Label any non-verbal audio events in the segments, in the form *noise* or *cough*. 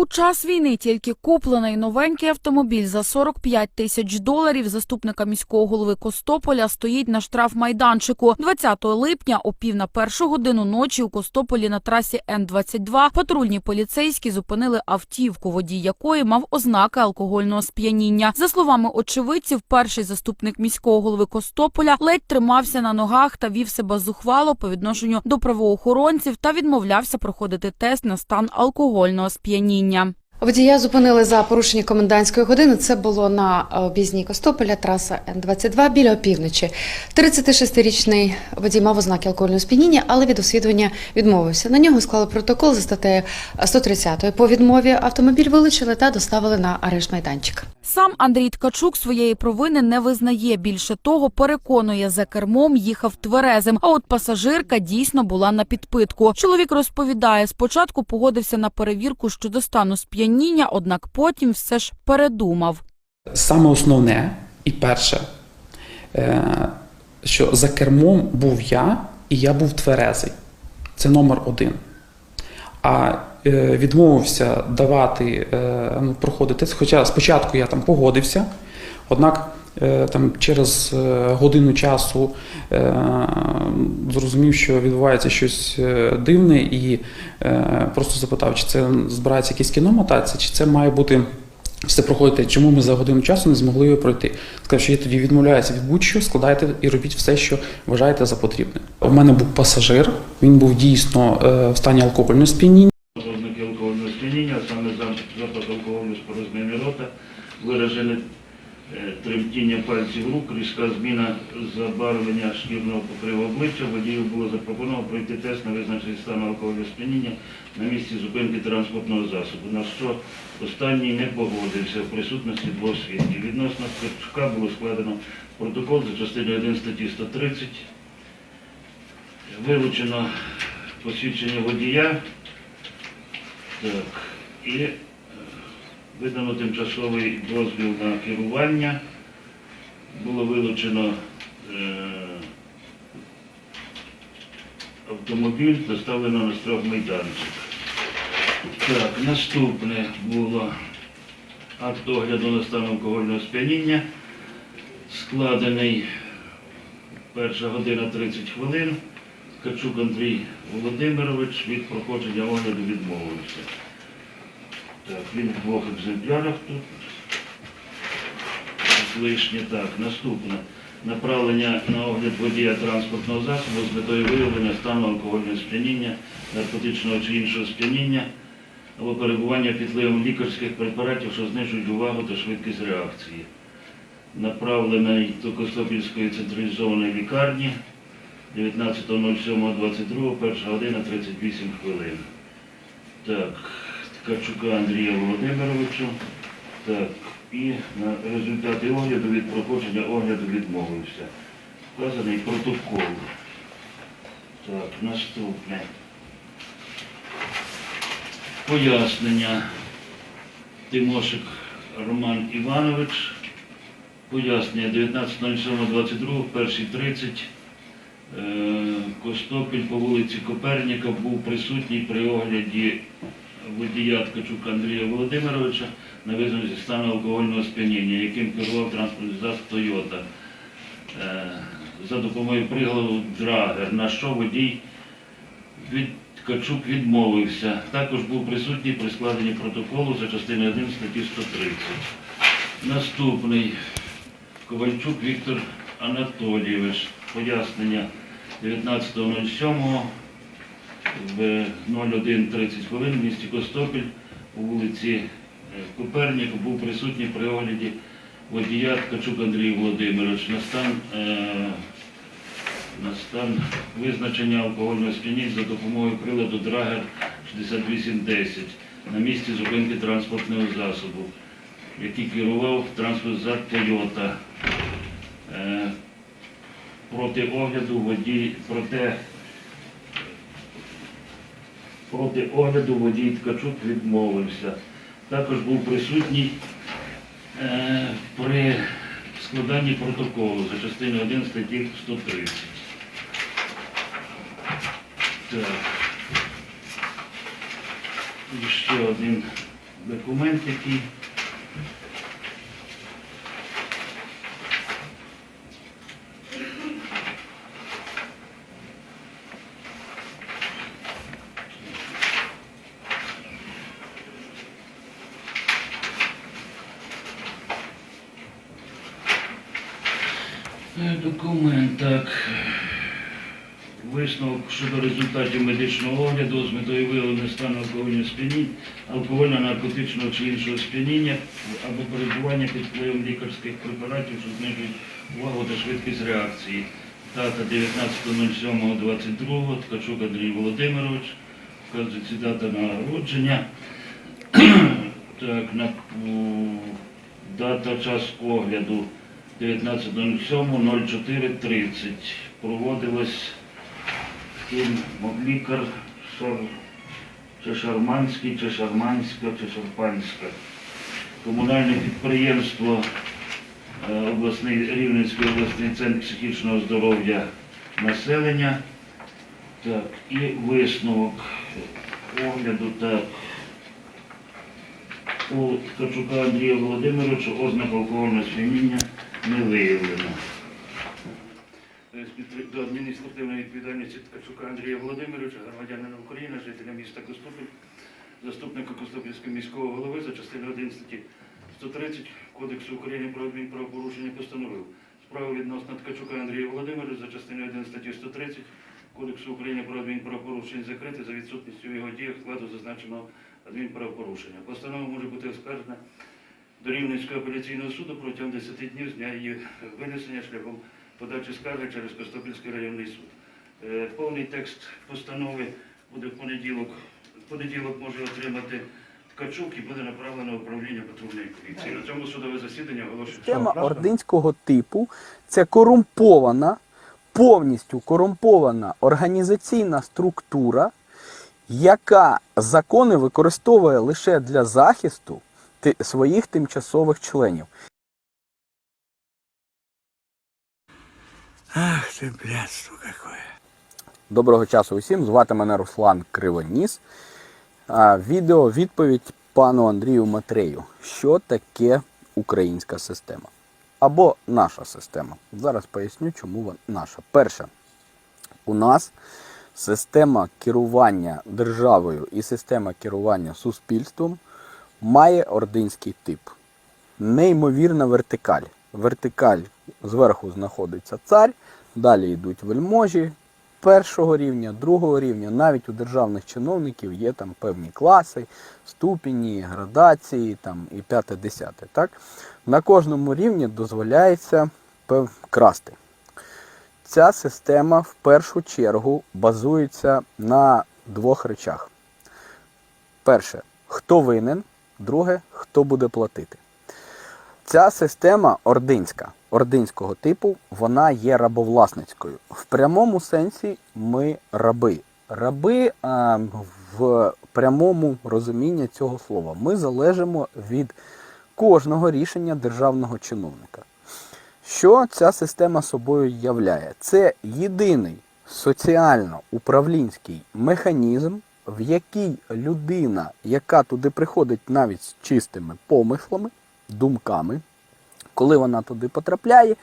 У час війни тільки куплений новенький автомобіль за 45 тисяч доларів заступника міського голови Костополя стоїть на штрафмайданчику. 20 липня о пів на першу годину ночі у Костополі на трасі Н-22 патрульні поліцейські зупинили автівку, водій якої мав ознаки алкогольного сп'яніння. За словами очевидців, перший заступник міського голови Костополя ледь тримався на ногах та вів себе зухвало по відношенню до правоохоронців та відмовлявся проходити тест на стан алкогольного сп'яніння населення. Водія зупинили за порушення комендантської години. Це було на об'їзній Костополя, траса Н-22 біля опівночі. 36-річний водій мав ознаки алкогольного сп'яніння, але від освідування відмовився. На нього склали протокол за статтею 130. По відмові автомобіль вилучили та доставили на арешт майданчик. Сам Андрій Ткачук своєї провини не визнає. Більше того, переконує, за кермом їхав тверезим. А от пасажирка дійсно була на підпитку. Чоловік розповідає, спочатку погодився на перевірку щодо стану сп'яніння, однак потім все ж передумав. Саме основне і перше, е, що за кермом був я, і я був тверезий. Це номер один. А е, відмовився давати, е, ну, проходити. Хоча спочатку я там погодився, однак там, через е, годину часу е, зрозумів, що відбувається щось е, дивне, і е, просто запитав, чи це збирається якесь кіно мотатися, чи це має бути. Все проходите, чому ми за годину часу не змогли його пройти? Сказав, що я тоді відмовляюся від будь-що, складайте і робіть все, що вважаєте за потрібне. У мене був пасажир, він був дійсно е, в стані алкогольного сп'яніння. Алкогольного сп'яніння, саме за- алкоголю з рота, виражене е, тремтіння пальців рук, різка зміна забарвлення шкірного покриву обличчя. Водію було запропоновано пройти тест на визначений стан алкогольного сп'яніння на місці зупинки транспортного засобу, на що останній не погодився в присутності двох свідків. Відносно Кирчука було складено протокол за частиною 1 статті 130. Вилучено посвідчення водія. Так, і е, видано тимчасовий дозвіл на керування. Було вилучено е, автомобіль, доставлено на штрафмайданчик. Так, наступне було акт огляду на стан алкогольного сп'яніння, складений перша година 30 хвилин. Качук Андрій Володимирович від проходження огляду відмовився. Так, він в двох екземплярах тут. Лишнє так. Наступне. Направлення на огляд водія транспортного засобу з метою виявлення стану алкогольного сп'яніння, наркотичного чи іншого сп'яніння або перебування під впливом лікарських препаратів, що знижують увагу та швидкість реакції. Направлений до Костопільської централізованої лікарні 19.07.22, перша година 38 хвилин. Так, Ткачука Андрія Володимировичу. Так, і на результати огляду від проходження огляду відмовився. Вказаний протокол. Так, наступне. Пояснення. Тимошик Роман Іванович. Пояснення 19.07.22, перший 30. Е, Костопіль по вулиці Коперніка був присутній при огляді водія Ткачука Андрія Володимировича на визначенні стану алкогольного сп'яніння, яким керував транспортний засіб Тойота Е, за допомогою приладу Драгер, на що водій від Ткачук відмовився. Також був присутній при складенні протоколу за частиною 1 статті 130. Наступний Ковальчук Віктор Анатолійович. Пояснення 19.07 в 01.30 хвилин в місті Костопіль по вулиці е, Коперніка був присутній при огляді водія Ткачук Андрій Володимирович на стан, е, на стан визначення алкогольного сп'яніння за допомогою приладу Драгер 6810 на місці зупинки транспортного засобу, який керував транспорт за Тойота. Е, проти огляду водій, проте проти огляду водій Ткачук відмовився. Також був присутній е, при складанні протоколу за частиною 1 статті 130. Так. І ще один документ, який Документ, так. Висновок щодо результатів медичного огляду з метою виявлення стану алкогольного сп'яніння, алкогольно-наркотичного чи іншого сп'яніння або перебування під впливом лікарських препаратів, що знижують увагу та швидкість реакції. Дата 19.07.22, Ткачук Андрій Володимирович, вказується дата народження. *clears throat* так, на, дата час огляду 19.07.04.30. Проводилось ким лікар Шар... чи Шарманський, чи Шарманська, чи Шарпанська. Комунальне підприємство е, обласний, Рівненський обласний центр психічного здоров'я населення. Так, і висновок огляду так. У Ткачука Андрія Володимировича ознак алкогольного сп'яніння не виявлено. Е, До адміністративної відповідальності Ткачука Андрія Володимировича, громадянина України, жителя міста Костопіль, заступника Костопільського міського голови за частиною 1 статті 130 Кодексу України про адмінправопорушення постановив справу відносно Ткачука Андрія Володимировича за частиною 1 статті 130 Кодексу України про адмінправопорушення закрити за відсутністю в його діях складу зазначеного адмінправопорушення. Постанова може бути оскаржена до Рівненського апеляційного суду протягом 10 днів з дня її винесення шляхом подачі скарги через Костопільський районний суд. Е, Повний текст постанови буде в понеділок. В понеділок може отримати Ткачук і буде направлено в управління патрульної поліції. На цьому судове засідання оголошується. Система ординського типу це корумпована, повністю корумпована організаційна структура, яка закони використовує лише для захисту своїх тимчасових членів. Ах ты, блядство какое. Доброго часу усім. Звати мене Руслан Кривоніс. А, Відео відповідь пану Андрію Матрею. Що таке українська система? Або наша система. Зараз поясню, чому вона наша. Перше, у нас система керування державою і система керування суспільством має ординський тип. Неймовірна вертикаль. Вертикаль зверху знаходиться цар, далі йдуть вельможі першого рівня, другого рівня. Навіть у державних чиновників є там певні класи, ступені, градації там, і п'яте, десяте. На кожному рівні дозволяється пев- красти. Ця система в першу чергу базується на двох речах. Перше, хто винен, друге, хто буде платити. Ця система ординська, ординського типу, вона є рабовласницькою. В прямому сенсі ми раби. Раби а, в прямому розумінні цього слова. Ми залежимо від кожного рішення державного чиновника. Що ця система собою являє? Це єдиний соціально-управлінський механізм, в якій людина, яка туди приходить навіть з чистими помислами, думками, коли вона туди потрапляє,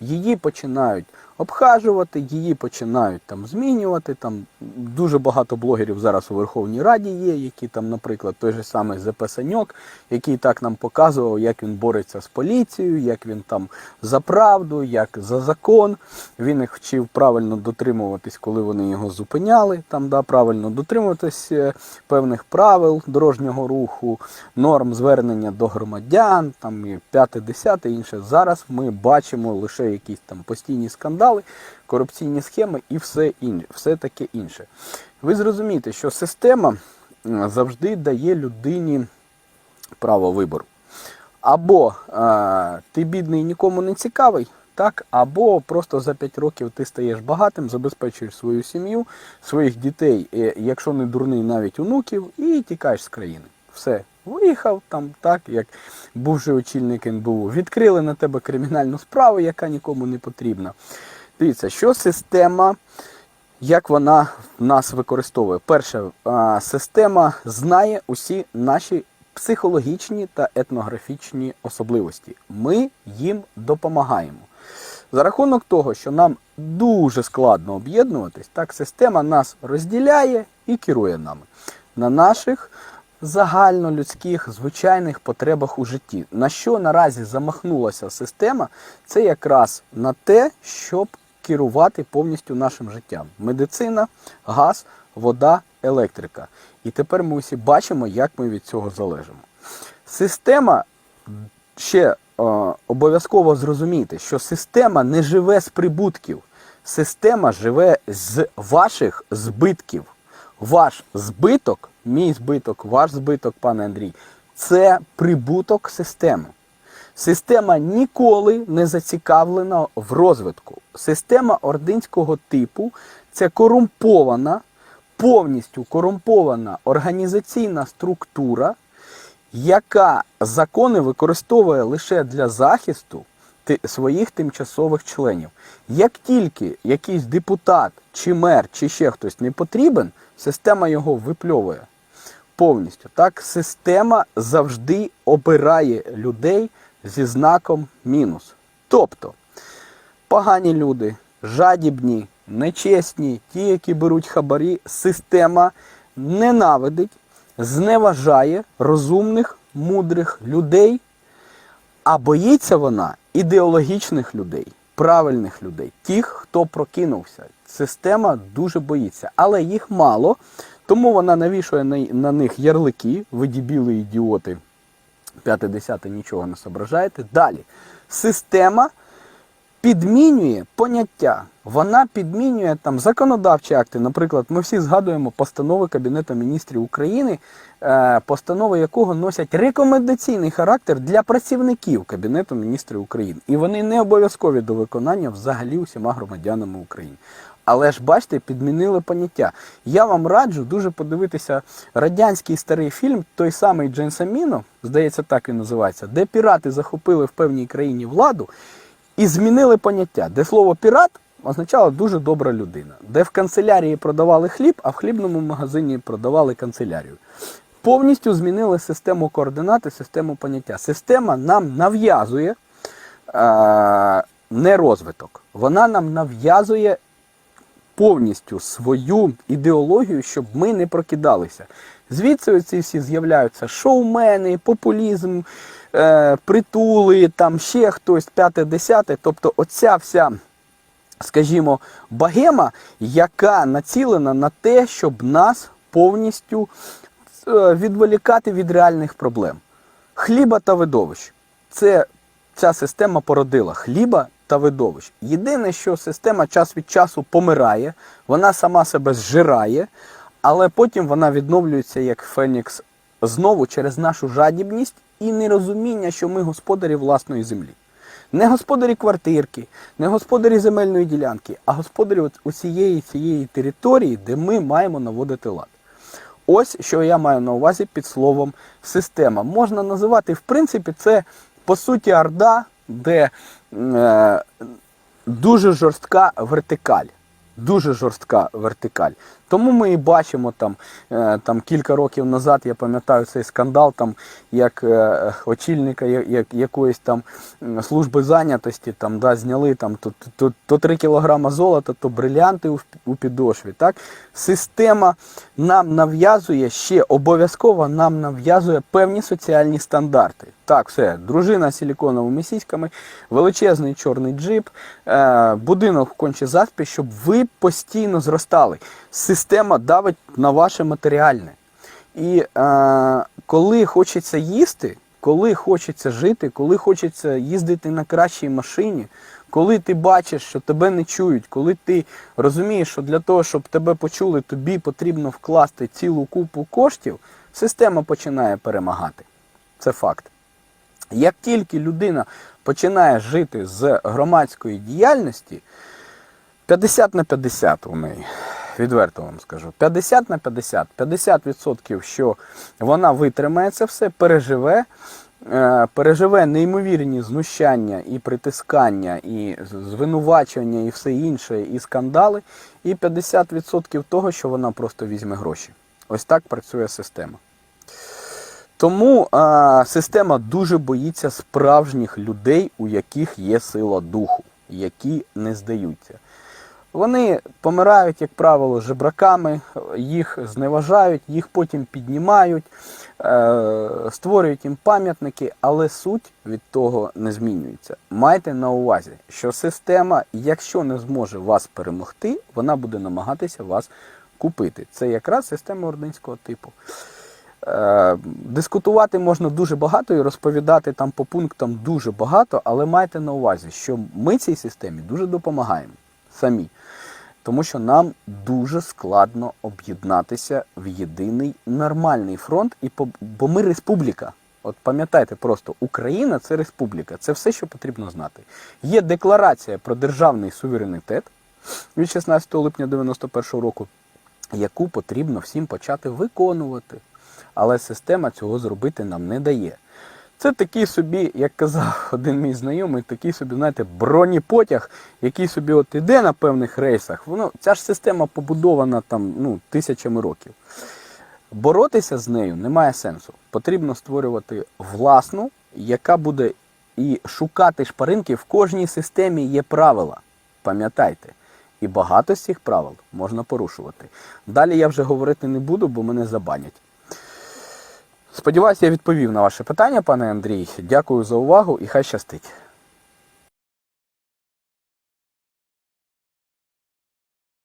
її починають обхажувати, її починають там змінювати. Там дуже багато блогерів зараз у Верховній Раді є, які там, наприклад, той же самий ЗП Саньок, який так нам показував, як він бореться з поліцією, як він там за правду, як за закон. Він їх вчив правильно дотримуватись, коли вони його зупиняли. Там да, правильно дотримуватись е, певних правил дорожнього руху, норм звернення до громадян, там і п'яте, десяте інше. Зараз ми бачимо лише якісь там постійні скандали, корупційні схеми і все інше, все таке інше. Ви зрозумієте, що система завжди дає людині право вибору. Або е, ти бідний і нікому не цікавий, так, або просто за 5 років ти стаєш багатим, забезпечуєш свою сім'ю, своїх дітей, е, якщо не дурний, навіть онуків, і тікаєш з країни. Все, виїхав там, так, як бувший очільник НБУ. Відкрили на тебе кримінальну справу, яка нікому не потрібна. Дивіться, що система, як вона нас використовує. Перше, а, система знає усі наші психологічні та етнографічні особливості. Ми їм допомагаємо. За рахунок того, що нам дуже складно об'єднуватись, так система нас розділяє і керує нами на наших загальнолюдських звичайних потребах у житті. На що наразі замахнулася система, це якраз на те, щоб керувати повністю нашим життям: медицина, газ, вода, електрика. І тепер ми усі бачимо, як ми від цього залежимо. Система ще е, обов'язково зрозуміти, що система не живе з прибутків, система живе з ваших збитків. Ваш збиток, мій збиток, ваш збиток, пане Андрій, це прибуток системи. Система ніколи не зацікавлена в розвитку. Система ординського типу це корумпована, повністю корумпована організаційна структура, яка закони використовує лише для захисту своїх тимчасових членів. Як тільки якийсь депутат, чи мер, чи ще хтось не потрібен, система його випльовує повністю. Так, система завжди обирає людей зі знаком мінус. Тобто погані люди, жадібні, нечесні, ті, які беруть хабарі, система ненавидить, зневажає розумних, мудрих людей, а боїться вона ідеологічних людей, правильних людей, тих, хто прокинувся. Система дуже боїться, але їх мало, тому вона навішує на, них ярлики, ви дебіли, ідіоти, п'яте, десяте нічого не соображаєте. Далі. Система підмінює поняття. Вона підмінює там законодавчі акти. Наприклад, ми всі згадуємо постанови Кабінету міністрів України, е, постанови якого носять рекомендаційний характер для працівників Кабінету міністрів України. І вони не обов'язкові до виконання взагалі усіма громадянами України. Але ж бачите, підмінили поняття. Я вам раджу дуже подивитися радянський старий фільм, той самий Дженсаміно, здається, так він називається, де пірати захопили в певній країні владу і змінили поняття, де слово пірат означало дуже добра людина, де в канцелярії продавали хліб, а в хлібному магазині продавали канцелярію. Повністю змінили систему координати, систему поняття. Система нам нав'язує е, не розвиток, вона нам нав'язує повністю свою ідеологію, щоб ми не прокидалися. Звідси ці всі з'являються шоумени, популізм, е, притули, там ще хтось, п'яте, десяте. Тобто оця вся, скажімо, багема, яка націлена на те, щоб нас повністю е, відволікати від реальних проблем. Хліба та видовищ. Це ця система породила хліба та видовищ. Єдине, що система час від часу помирає, вона сама себе зжирає, але потім вона відновлюється як Фенікс знову через нашу жадібність і нерозуміння, що ми господарі власної землі. Не господарі квартирки, не господарі земельної ділянки, а господарі усієї цієї території, де ми маємо наводити лад. Ось що я маю на увазі під словом система. Можна називати, в принципі, це по суті орда, де е, дуже жорстка вертикаль. Дуже жорстка вертикаль. Тому ми і бачимо там, е, там кілька років назад, я пам'ятаю цей скандал, там, як е, очільника як, якоїсь там служби зайнятості там, да, зняли там, то, то, то 3 кілограма золота, то брилянти у, у підошві. Так? Система нам нав'язує ще обов'язково нам нав'язує певні соціальні стандарти. Так, все, дружина з силіконовими сіськами, величезний чорний джип, е, будинок конче заспі, щоб ви постійно зростали. Давить на ваше матеріальне. І е, коли хочеться їсти, коли хочеться жити, коли хочеться їздити на кращій машині, коли ти бачиш, що тебе не чують, коли ти розумієш, що для того, щоб тебе почули, тобі потрібно вкласти цілу купу коштів, система починає перемагати. Це факт. Як тільки людина починає жити з громадської діяльності, 50 на 50 у неї, відверто вам скажу. 50 на 50. 50%, що вона витримає це все, переживе, е, переживе неймовірні знущання і притискання, і звинувачення, і все інше, і скандали. І 50% того, що вона просто візьме гроші. Ось так працює система. Тому а, система дуже боїться справжніх людей, у яких є сила духу, які не здаються. Вони помирають, як правило, жебраками, їх зневажають, їх потім піднімають, е, створюють їм пам'ятники, але суть від того не змінюється. Майте на увазі, що система, якщо не зможе вас перемогти, вона буде намагатися вас купити. Це якраз система ординського типу. Е, Дискутувати можна дуже багато і розповідати там по пунктам дуже багато, але майте на увазі, що ми цій системі дуже допомагаємо самі. Тому що нам дуже складно об'єднатися в єдиний нормальний фронт, і бо ми республіка. От пам'ятайте просто, Україна це республіка, це все, що потрібно знати. Є декларація про державний суверенітет від 16 липня 91 року, яку потрібно всім почати виконувати. Але система цього зробити нам не дає. Це такий собі, як казав *laughs* один мій знайомий, такий собі, знаєте, бронепотяг, який собі от іде на певних рейсах. Воно, ця ж система побудована там ну, тисячами років. Боротися з нею немає сенсу. Потрібно створювати власну, яка буде і шукати шпаринки. В кожній системі є правила. Пам'ятайте. І багато з цих правил можна порушувати. Далі я вже говорити не буду, бо мене забанять. Сподіваюся, я відповів на ваше питання, пане Андрій. Дякую за увагу і хай щастить.